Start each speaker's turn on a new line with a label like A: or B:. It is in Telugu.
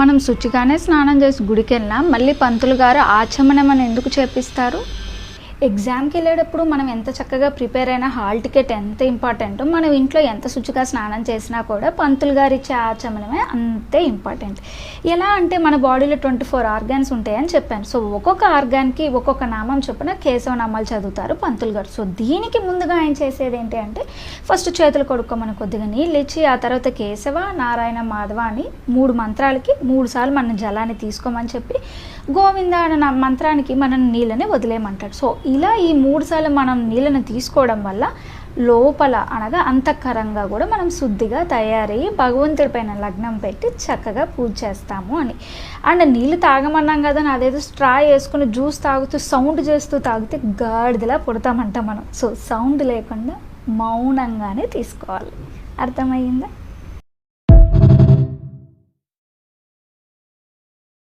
A: మనం శుచిగానే స్నానం చేసి గుడికెళ్ళినా మళ్ళీ పంతులు గారు ఆచమనం అని ఎందుకు చేపిస్తారు? ఎగ్జామ్కి వెళ్ళేటప్పుడు మనం ఎంత చక్కగా ప్రిపేర్ అయినా హాల్ టికెట్ ఎంత ఇంపార్టెంటో మనం ఇంట్లో ఎంత శుచిగా స్నానం చేసినా కూడా పంతులు గారు ఇచ్చే ఆచమనమే అంతే ఇంపార్టెంట్. ఎలా అంటే మన బాడీలో ట్వంటీ ఫోర్ ఆర్గాన్స్ ఉంటాయని చెప్పాను. సో ఒక్కొక్క ఆర్గాన్కి ఒక్కొక్క నామం చొప్పున కేశవ నామాలు చదువుతారు పంతులు గారు. సో దీనికి ముందుగా ఆయన చేసేది ఏంటి అంటే ఫస్ట్ చేతులు కొడుక్కోమని కొద్దిగా నీళ్ళు ఇచ్చి ఆ తర్వాత కేశవ నారాయణ మాధవ అని మూడు మంత్రాలకి మూడు సార్లు మన జలాన్ని తీసుకోమని చెప్పి గోవింద అన్న మంత్రానికి మనం నీళ్ళని వదిలేయమంటాడు. సో ఇలా ఈ మూడు సార్లు మనం నీళ్ళని తీసుకోవడం వల్ల లోపల అనగా అంతఃకరంగా కూడా మనం శుద్ధిగా తయారయ్యి భగవంతుడి పైన లగ్నం పెట్టి చక్కగా పూజ చేస్తాము అని. అండ్ నీళ్ళు తాగమన్నాం కదా అని అదేదో స్ట్రా వేసుకుని జ్యూస్ తాగుతూ సౌండ్ చేస్తూ తాగితే గాడిదలా పుడతామంట మనం. సో సౌండ్ లేకుండా మౌనంగానే తీసుకోవాలి. అర్థమయ్యిందా?